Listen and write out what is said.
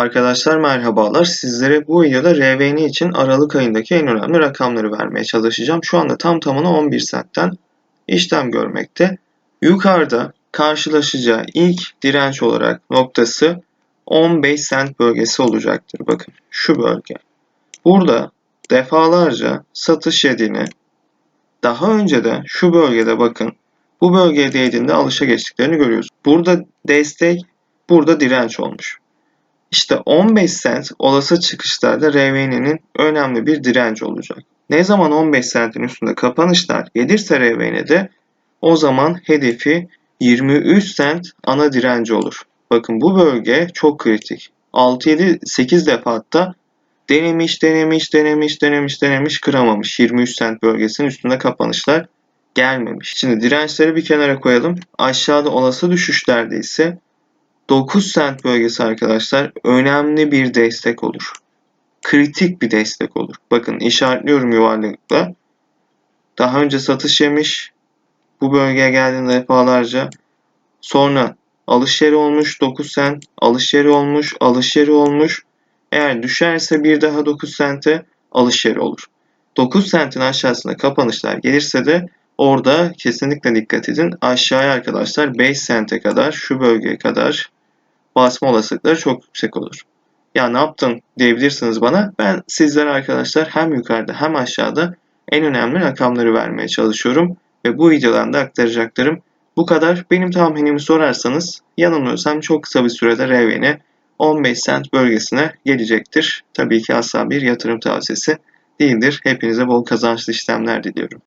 Arkadaşlar merhabalar. Sizlere bu videoda RVN için Aralık ayındaki en önemli rakamları vermeye çalışacağım. Şu anda tam tamına 11 sentten işlem görmekte. Yukarıda karşılaşacağı ilk direnç olarak noktası 15 sent bölgesi olacaktır. Bakın şu bölge. Burada defalarca satış yediğini daha önce de şu bölgede bakın bu bölgeye değdiğinde alışa geçtiklerini görüyoruz. Burada destek, burada direnç olmuş. İşte 15 sent olası çıkışlarda RVN'nin önemli bir direnç olacak. Ne zaman 15 sentin üstünde kapanışlar gelirse RVN'de o zaman hedefi 23 sent ana direnci olur. Bakın bu bölge çok kritik. 6 7 8 defa hatta denemiş, denemiş, denemiş, denemiş, denemiş kıramamış. 23 sent bölgesinin üstünde kapanışlar gelmemiş. Şimdi dirençleri bir kenara koyalım. Aşağıda olası düşüşlerde ise 9 sent bölgesi arkadaşlar önemli bir destek olur. Kritik bir destek olur. Bakın işaretliyorum yuvarlakla. Daha önce satış yemiş. Bu bölgeye geldiğinde defalarca. Sonra alış yeri olmuş 9 sent. Alış yeri olmuş. Alış yeri olmuş. Eğer düşerse bir daha 9 sente alış yeri olur. 9 sentin aşağısında kapanışlar gelirse de orada kesinlikle dikkat edin. Aşağıya arkadaşlar 5 sente kadar şu bölgeye kadar basma olasılıkları çok yüksek olur. Ya ne yaptın diyebilirsiniz bana. Ben sizlere arkadaşlar hem yukarıda hem aşağıda en önemli rakamları vermeye çalışıyorum. Ve bu videodan da aktaracaklarım bu kadar. Benim tahminimi sorarsanız yanılmıyorsam çok kısa bir sürede RVN 15 sent bölgesine gelecektir. Tabii ki asla bir yatırım tavsiyesi değildir. Hepinize bol kazançlı işlemler diliyorum.